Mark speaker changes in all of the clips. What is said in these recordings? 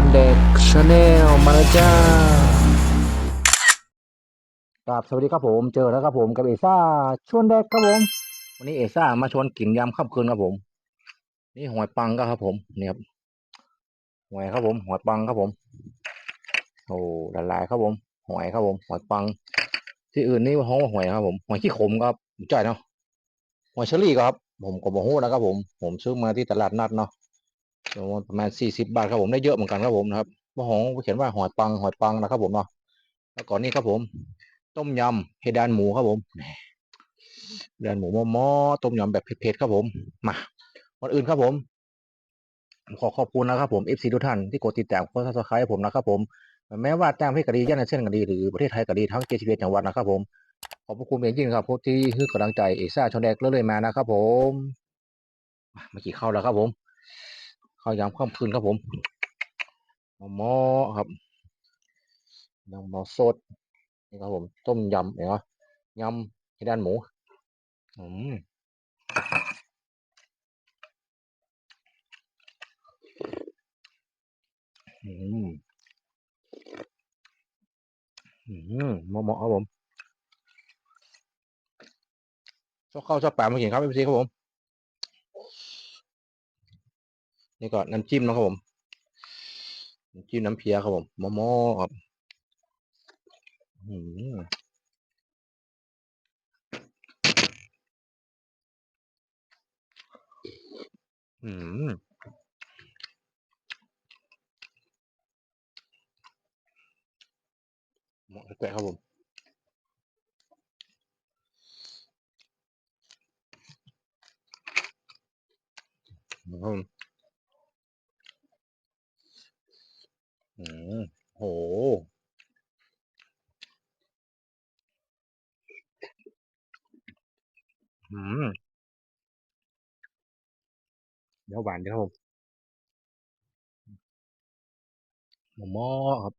Speaker 1: ชวนเด็กชาแนลมาแล้วจ้าครับสวัสดีครับผมเจอแล้วครับผมกับเอซ่าชวนเด็กครับผม วันนี้เอซ่ามาชวนกินยำค่ำคืนครับผม นี่หอยปังก็ครับผมนี่ครับหอยครับผมหอยปังครับผม โอ้ละลายครับผมหอยครับผมหอยปัง ที่อื่นนี่ห้องหอยครับผมหอยขี้ขมครับจ่ายเนาะหอยเชอรี่ครับผมก็บอกฮู้นะครับผม ผมซื้อมาที่ตลาดนัดเนาะ ประมาณสี่สิบบาทครับผมได้เยอะเหมือนกันครับผมนะครับว่าหองเขียนว่าหอยปังหอยปังนะครับผมเนาะแล้วก่อนนี้ครับผม ต้มยำเพดานหมูครับผมเพดานหมูมอมอต้มยำแบบเผ็ดๆครับผมมาวันอื่นครับผม ขอขอบคุณนะครับผมเอฟซีทุกท่านที่กดติดตามกดซับสไครต์ผมนะครับผมแม้ว่าแต้มให้กดีย่านเช่นกดีหรือประเทศไทยกดีทั้งเจ็ดสิบเอ็ดจังหวัดนะครับผมขอบพระคุณเป็นอย่างยิ่งครับที่ให้กำลังใจเอซ่าชนแดกเรื่อยๆมานะครับผมมาเมื่อกี้เข้าแล้วครับผม ข้าวยามค่ำคืนครับผมหมอหมอครับยำหม้อสดนี่ครับผมต้มยำเห็นไหมยำที่ด้านหมูอืมอืมอืมหมอหมอครับผมชอบข้าวชอบปลามากินครับพี่ซีครับผม นี่ก็น้ำจิ้มนะครับผมน้ำจิ้มน้ำเพียครับผมหมอหมอครับอืมอืมเหมาะแปะครับผมอืม อืมโห อืม เดี๋ยวหวานเดี๋ยวครับผม หมอหมอครับ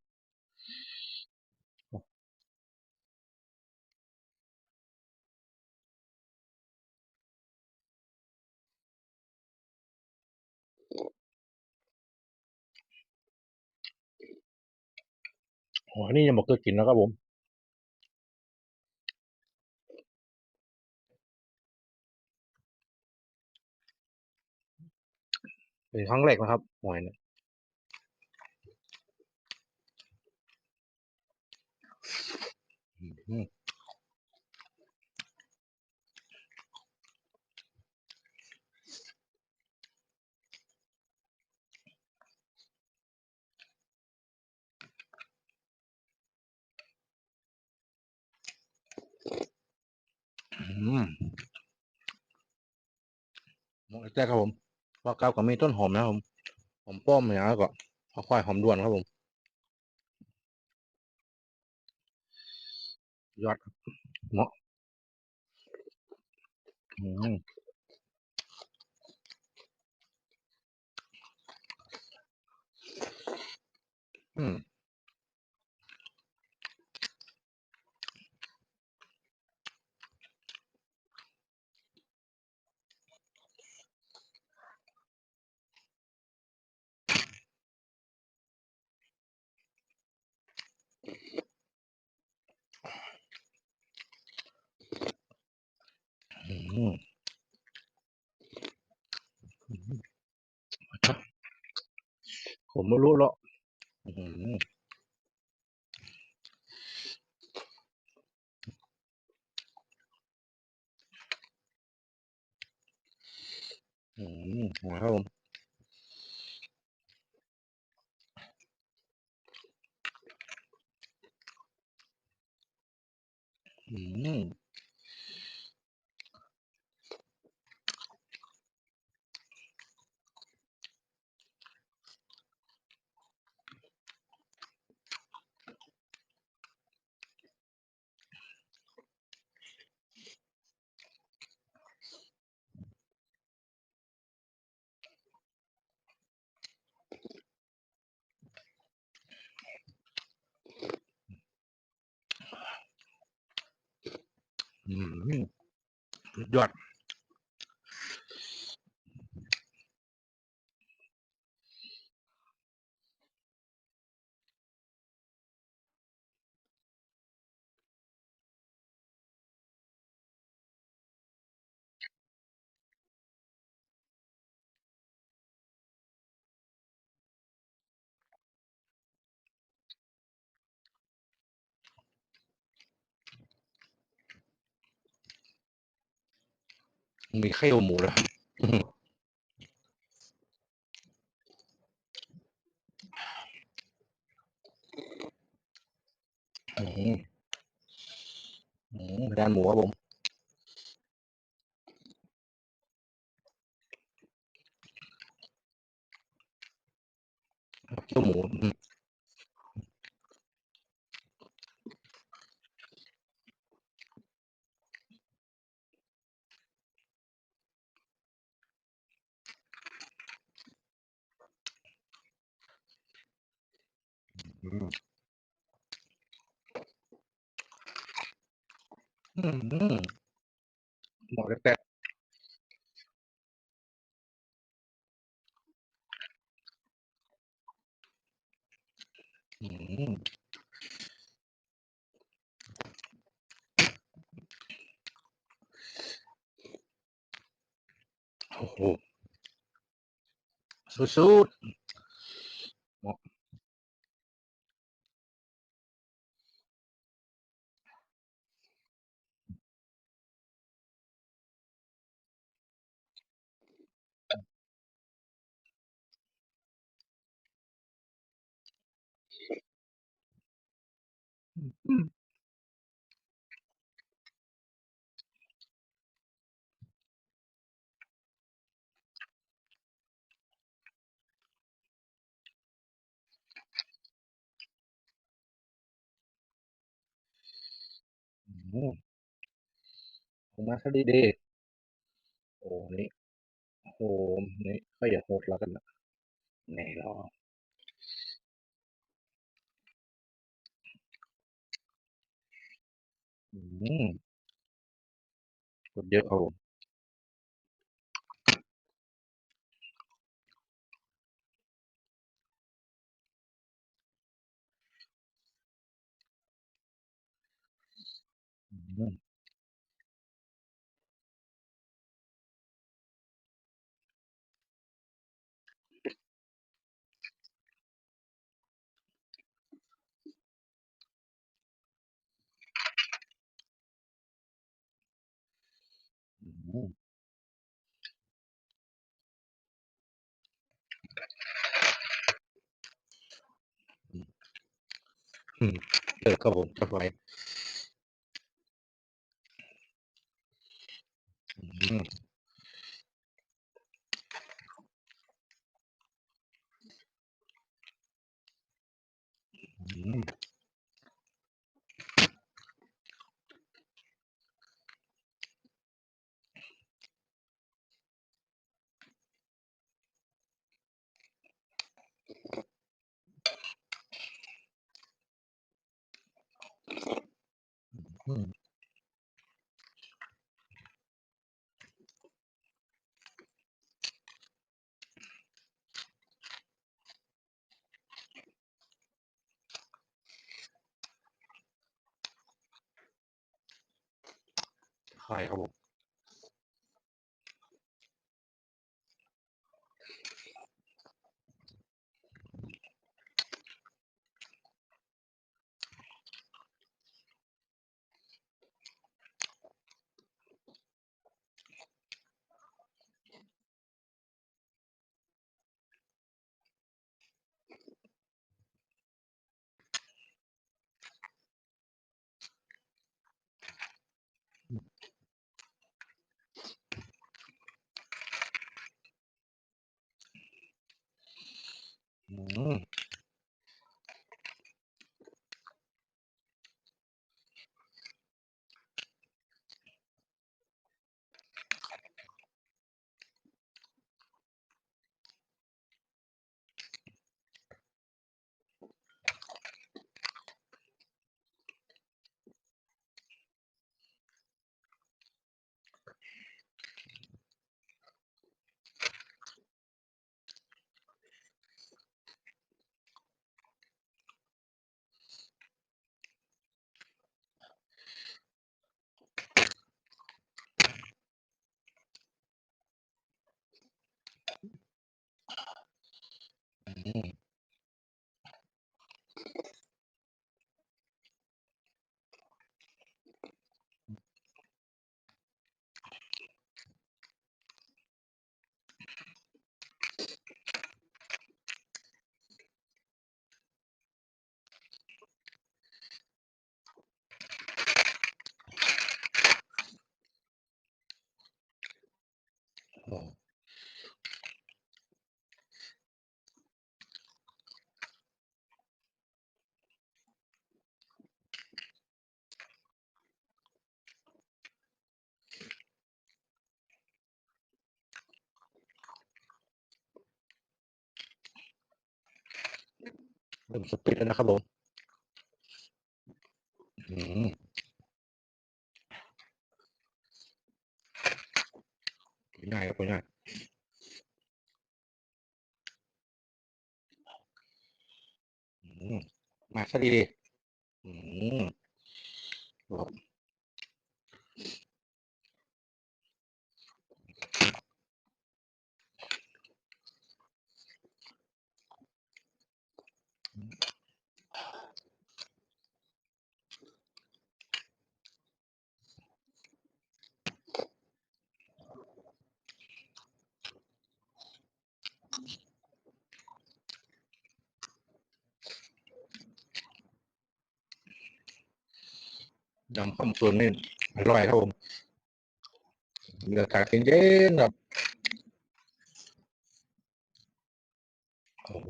Speaker 1: หอันนี่ยังบอกเคยกินนะครับผม เป็นครั้งแรกนะครับหอยเนี่ยอืม อืมหมดแต่ครับผมพอเก้ากับมีต้นหอมนะครับผมหอมป้อมอย่างแล้ก็พอควายหอมด่วนครับผมยอดเหมาะอืมอืม ผมไม่รู้หรอกอืมอืมหอยครับผมอืม ยอด มีไข่หมูแล้วอืมอืมด้านหมูครับผมเคี่ยวหมูอืม อืมอืม อืม หมอแป๊ะๆอืม โอ้โหสุด ๆ อืม อืมผมมาซะดีๆโอ้ นี่ โอ้โหนี่ ก็อย่าโหดแล้วกันนะแน่รอ อืม กดเยอะครับผมอืมอืม อืม เออครับผมจำไว้ อืม อืม ใช่ครับผม เริ่มสปิดแล้วนะครับผมอืมง่ายครับง่ายอืมมาซะดีดีอืม ครับยำข้าวส่วนี่อร่อยครับผมเลือกากเย็นๆแบบโอ้โห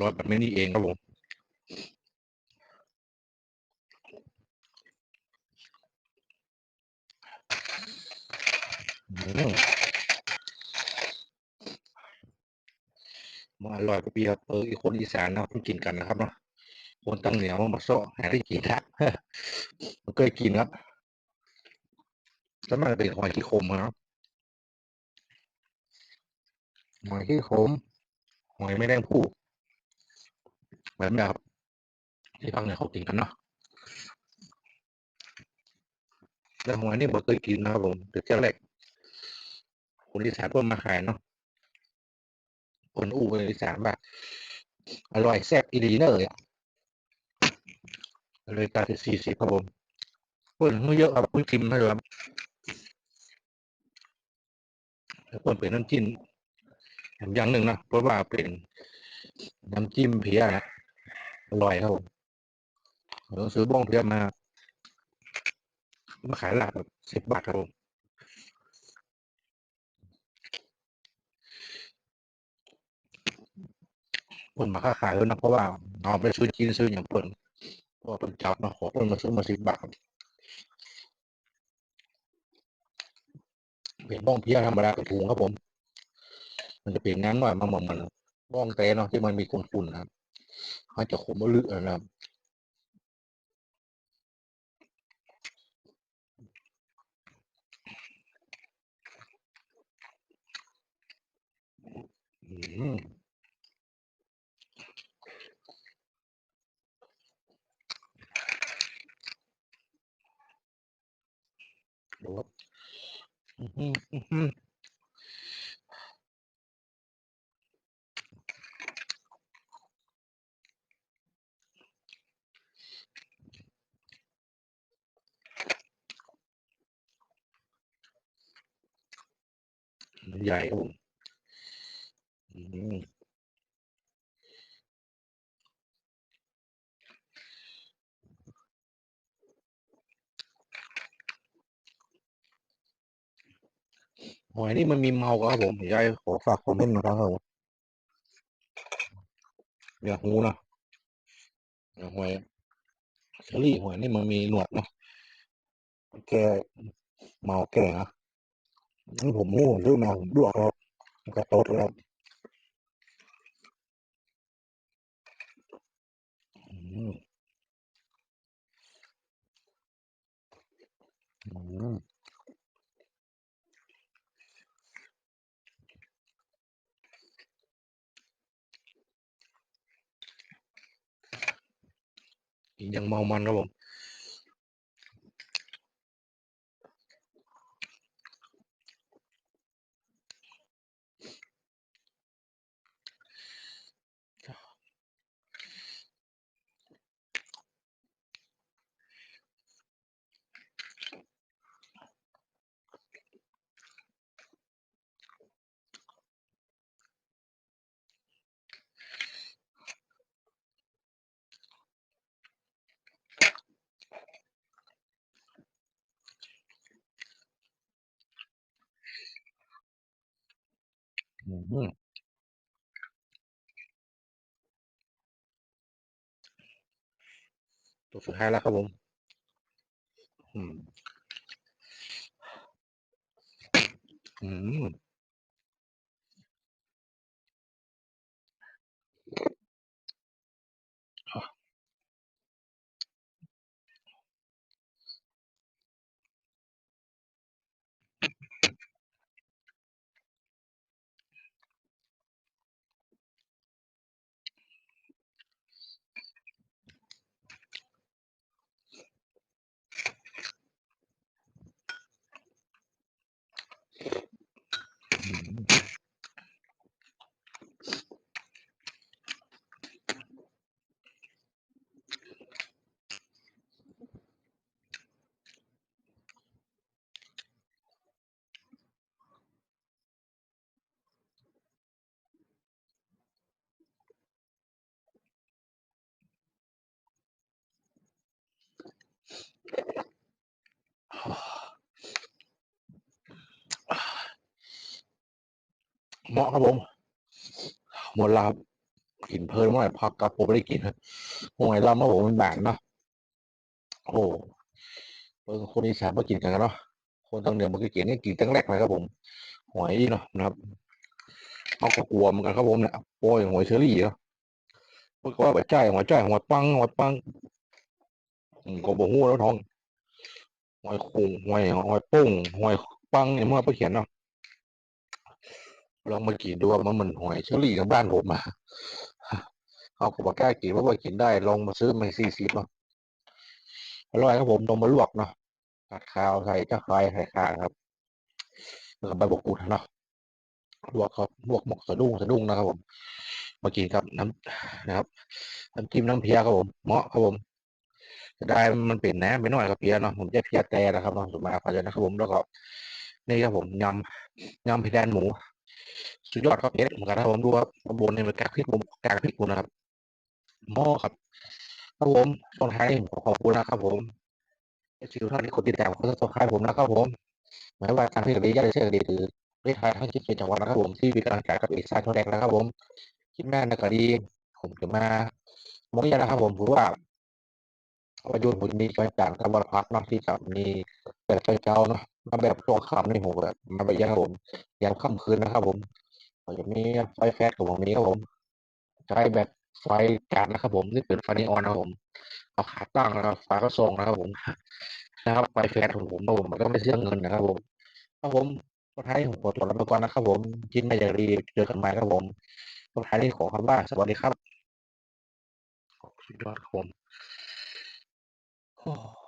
Speaker 1: ร่อยแบบนี้เองครับผม มมันอร่อยกว่าปีครับเอออีคนอีสานเนาะเพิ่งกินกันนะครับเนาะคนตังเหนียวมันมาโซ่หาได้กินละมันเคยกินครับแล้วมันเป็นหอยที่ขมครับหอยที่ขมหอยไม่แดงผู้แบบนี้ครับที่ฟังเนี่ยเขากินกันเนาะแล้วหอยนี่ผมเคยกินนะครับผมแต่เจ้าแรก คนอีสานเพิ่มาขายเนาะคนอู้คนอีสานว่าอร่อยแซ่บอีดีเนอร์อะเลยกลายเป็นสี่สิบครับผมเพิ่นเยอะครับเพิ่งชิมให้ดูครับแล้วเพิ่นเป็นน้ำจิ้มแถมอย่างหนึ่งนะเพราะว่าเป็นน้ำจิ้มเพียนะอร่อยครับผมเราซื้อบ้องเพียมามาขายหลักแบบสิบบาทครับผม คนมาค้าขายเลยนะเพราะว่าเอาไปซื้อกินซื้ออย่างเปิ่นเพราะว่าเป็นจับมาขอเปิ่นมาซื้อมาสิบบาทเป็นบ้องเพียธรรมดากระถุงครับผม มันจะเป็นงั้นว่ามันเหมือนมันบ้องเตเนาะที่มันมีฝุ่นนะครับเขาจะขมลึกนะครับอืม ดูครับ หอยนี่มันมีเมาครับผมยายขอฝากคอมเมนต์นะครับผมอย่าหูนะอย่าหอยเชอรี่หอยนี่มันมีหนวดนะแกเมาแกนะนี่ผมหูผมซื้มาผมดวกครับมันก็โตดแล้วอืมอืม ยังเมามันครับผม ตัวสุดท้ายแล้วครับผม อืม อืม เหมาะครับผม หมดแล้วครับกินเพลินเมื่อไหร่พักกับผมไม่ได้กินห่วยลำครับผมเป็นแบบเนาะโอ้เพิ่งคนอีสานมากินกันเนาะคนทางเหนือมันก็กินนี่กินตั้งแรกเลยครับผมหอยเนาะนะครับเอาก็กลัวเหมือนกันครับผมเนี่ยโอ้ยหอยเชอรี่เนาะเมื่อก็ว่าแบบใจหอยใจหอยปังหอยปังผมก็บอกหูแล้วท้องหอยคุงหอยหอยปุ้งหอยปังเนี่ยเมื่อไปเขียนเนาะ ลองมากินดูว่ามันเหมือนหอยเชอรี่ของบ้านผมมาเขาก็บอกกล้ากินว่าว่ากินได้ลองมาซื้อมาสี่สิบเนาะอร่อยครับผมลงมาลวกเนาะผัดข้าวใส่ตะไคร้ใส่ข่าครับแล้วก็ใบบกกูดเนาะลวกครับลวกหมกสะดุ้งสะดุ้งนะครับผม มากินกับน้ำนะครับน้ำจิ้มน้ำเพียครับผมเหมาะครับผมจะได้มันเป็นแหนมไปหน่อยกับเพียเนาะผมจะเพียแต่นะครับเนาะสุดมาขอจนะครับผมแล้วก็นี่ครับผมยำยำพี่แดนหมู สุดยอดครับเพียเหมือนกันนะครับผมดูว่าข้างบนเนี่ยมันกากพริกผมกากพริกผมนะครับหม้อครับครับผมช่วงท้ายผมขอขอบคุณนะครับผมที่ทุกท่านที่กดติดตามกดซับสไครต์ผมนะครับผมหมายว่าการที่เราได้ยอดเชื่อดีคือได้ทายทั้งที่เป็นจังหวัดนะครับผมที่มีกำลังใจกับเอกสารทองแดงนะครับผมคิดแม่นะก็ดีผมจะมาโมยนะครับผมถือว่าประโยชน์ผมมีการจากการบริพักนาะที่จะมี แบบเจ้าเนาะมาแบบช่วงค่ำนี่ผมแบบมาแบบยังผมยามค่ำคืนนะครับ ผมก็จะมีไฟแฟลชของผมนี้ครับผมใช้แบบไฟการนะครับผมนี่เป็นไฟนีออนนะครับผมเอาขาตั้งนะครับฝาก็ส่งนะครับผมนะครับไฟแฟนของผมนะผมมันก็ไม่เสียเงินนะครับผมครับผมก็ท้ายผมขอตัวลาไปก่อนนะครับผมกินไม่อย่างดีเจอกันใหม่ครับผมก็ท้ายนี้ขอคำว่าสวัสดีครับสุดยอดครับผมโอ้